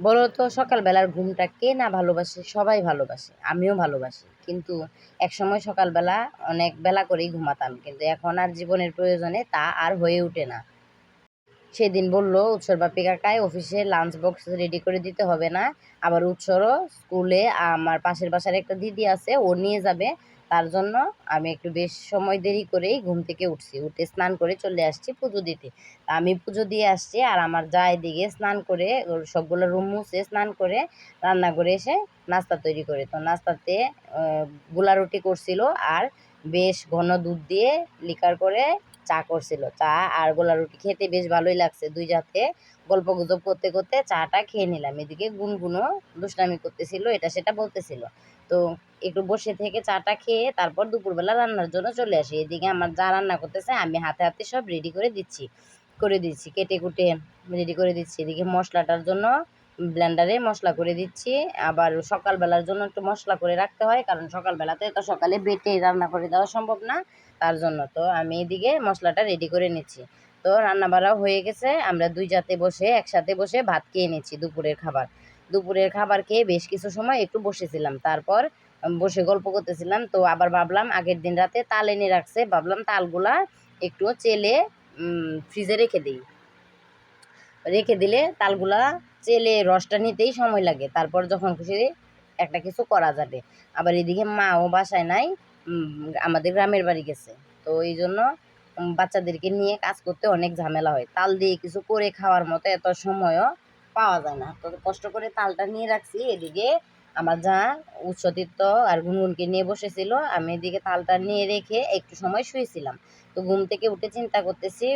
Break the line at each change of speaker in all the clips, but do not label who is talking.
বলো তো সকালবেলার ঘুমটা কে না ভালোবাসে, সবাই ভালোবাসে, আমিও ভালোবাসি। কিন্তু একসময় সকালবেলা অনেক বেলা করেই ঘুমাতাম। কিন্তু এখন আর জীবনের প্রয়োজনে তা আর হয়ে ওঠে না। সেদিন বলল, উৎসর বাপি কাকায় অফিসে লাঞ্চ বক্স রেডি করে দিতে হবে না। আবার উৎসরও স্কুলে আমার পাশের বাসার একটা দিদি আছে, ও নিয়ে যাবে। তার জন্য আমি একটু বেশ সময় দেরি করেই ঘুম থেকে উঠছি। উঠে স্নান করে চলে আসছি পুজো দিতে। আমি পুজো দিয়ে আসছি আর আমার যা এদিকে স্নান করে সবগুলো রুম মুছে স্নান করে রান্না করে এসে নাস্তা তৈরি করে। তো নাস্তাতে গোলা রুটি করছিল আর বেশ ঘন দুধ দিয়ে লিকার করে চা করছিল। চা আর গোলা রুটি খেতে বেশ ভালোই লাগছে। দুই জাতে গল্প গুজব করতে করতে চাটা খেয়ে নিলাম। এদিকে গুনগুনও দুষ্টামি করতেছিল, এটা সেটা বলতেছিল। তো একটু বসে থেকে চাটা খেয়ে তারপর দুপুরবেলা রান্নার জন্য চলে আসি। এদিকে আমার যা রান্না করতেছে আমি হাতে হাতে সব রেডি করে দিচ্ছি করে দিচ্ছি, কেটে কুটে রেডি করে দিচ্ছি। এদিকে মশলাটার জন্য ব্লেন্ডারে মশলা করে দিচ্ছি। আবার সকালবেলার জন্য একটু মশলা করে রাখতে হয়, কারণ সকালবেলাতে তো সকালে বেটে রান্না করে দেওয়া সম্ভব না, তার জন্য। তো আমি এদিকে মশলাটা রেডি করে নিচ্ছি। তো রান্না হয়ে গেছে, আমরা দুই জাতে বসে একসাথে বসে ভাত খেয়ে নিচ্ছি দুপুরের খাবার। দুপুরের খাবার খেয়ে বেশ কিছু সময় একটু বসেছিলাম। তারপর বসে গল্প করতেছিলাম। তো আবার ভাবলাম আগের দিন রাতে তাল এনে রাখছে। ভাবলাম তালগুলা একটু চেলে ফ্রিজে রেখে দিই। রেখে দিলে তালগুলা চেলে রসটা নিতেই সময় লাগে। তারপর যখন খুশি একটা কিছু করা যাবে। আবার এদিকে মাও বাসায় নাই আমাদের গ্রামের বাড়ি গেছে। তো এই জন্য বাচ্চাদেরকে নিয়ে কাজ করতে অনেক ঝামেলা হয়। তাল দিয়ে কিছু করে খাওয়ার মতো এত সময়ও পাওয়া যায় না। তো কষ্ট করে তালটা নিয়ে রাখছি। এদিকে আমার যা উৎসতীর্থ আর গুনগুনকে নিয়ে বসেছিল, আমি এদিকে তালটা নিয়ে রেখে একটু সময় শুয়েছিলাম। তো ঘুম থেকে উঠে চিন্তা করতেছি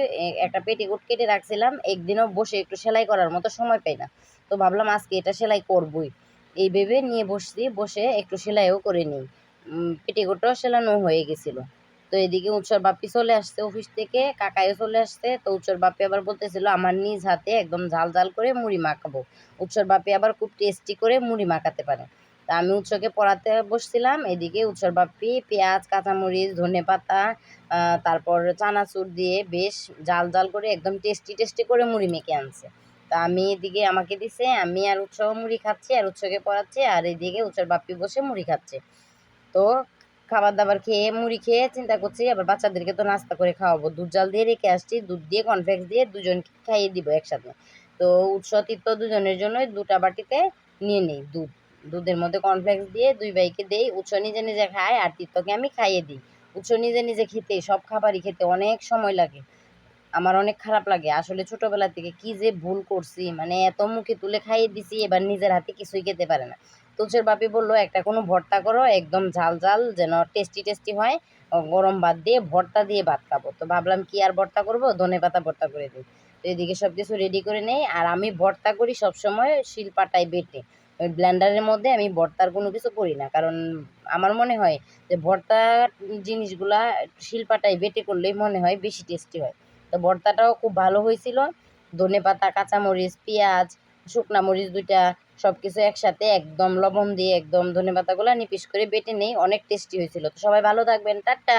একটা পেটিকোট কেটে রাখছিলাম, একদিনও বসে একটু সেলাই করার মতো সময় পাই না। তো ভাবলাম আজকে এটা সেলাই করবই। এই ভেবে নিয়ে বসছি, বসে একটু সেলাইও করে নিই। পেটিকোটটাও সেলানো হয়ে গেছিল। তো এদিকে উৎসর বাপ্পি চলে আসছে অফিস থেকে কাকাইও চলে আসছে। তো উৎসর বাপ্পি আবার বলতেছিল, আমার নিজ হাতে একদম ঝাল ঝাল করে মুড়ি মাখাবো। উৎসর বাপ্পি আবার খুব টেস্টি করে মুড়ি মাখাতে পারে। তা আমি উৎসকে পড়াতে বসছিলাম, এদিকে উৎসর বাপ্পি পেঁয়াজ, কাঁচামরিচ, ধনে পাতা তারপর চানাচুর দিয়ে বেশ জাল জাল করে একদম টেস্টি টেস্টি করে মুড়ি মেখে আনছে। তা আমি এদিকে আমাকে দিছে, আমি আর উৎসব মুড়ি খাচ্ছি, আর উৎসকে পড়াচ্ছি, আর এদিকে উৎসর বাপ্পি বসে মুড়ি খাচ্ছে। তো খাবার দাবার খেয়ে, মুড়ি খেয়ে চিন্তা করছি, আবার বাচ্চাদেরকে তো নাস্তা করে খাওয়াবো। দুধ জাল দিয়ে রেখে আসছি, দুধ দিয়ে কনফ্লেক্স দিয়ে দুজনকে খাইয়ে দিব একসাথে। তো উৎস তিত্ত দুজনের জন্যই দুটা বাটিতে নিয়ে নিই দুধ। দুধের মধ্যে কর্নফ্লেক্স দিয়ে দুই ভাইকে দেই, উৎস নিজে নিজে খায় আর তিত্তকে আমি খাইয়ে দিই। উৎস নিজে নিজে খেতে, সব খাবারই খেতে অনেক সময় লাগে। আমার অনেক খারাপ লাগে। আসলে ছোটোবেলা থেকে কি যে ভুল করছি মানে এত মুখে তুলে খাইয়ে দিছি, এবার নিজের হাতে কিছুই খেতে পারে না। তুলসের বাপি বলল, একটা কোনো ভর্তা করো, একদম ঝাল ঝাল, যেন টেস্টি টেস্টি হয়। গরম ভাত দিয়ে ভর্তা দিয়ে ভাত খাব। তো ভাবলাম, কি আর ভর্তা করব? ধনে পাতা ভর্তা করে দিই। তো এদিকে সব কিছু রেডি করে নেই। আর আমি ভর্তা করি সবসময় শিলপাটায় বেটে। ওই ব্লেন্ডারের মধ্যে আমি ভর্তার কোনো কিছু করি না। কারণ আমার মনে হয় যে ভর্তা জিনিসগুলা শিলপাটায় বেটে করলেই মনে হয় বেশি টেস্টি হয়। তো ভর্তাটাও খুব ভালো হয়েছিল। ধনে পাতা, কাঁচামরিচ, পেঁয়াজ, শুকনা মরিচ দুইটা সব কিছু একসাথে একদম লবণ দিয়ে একদম ধনে পাতাগুলো নিপিস করে বেটে নেই। অনেক টেস্টি হয়েছিল। তো সবাই ভালো থাকবেন। টাটা!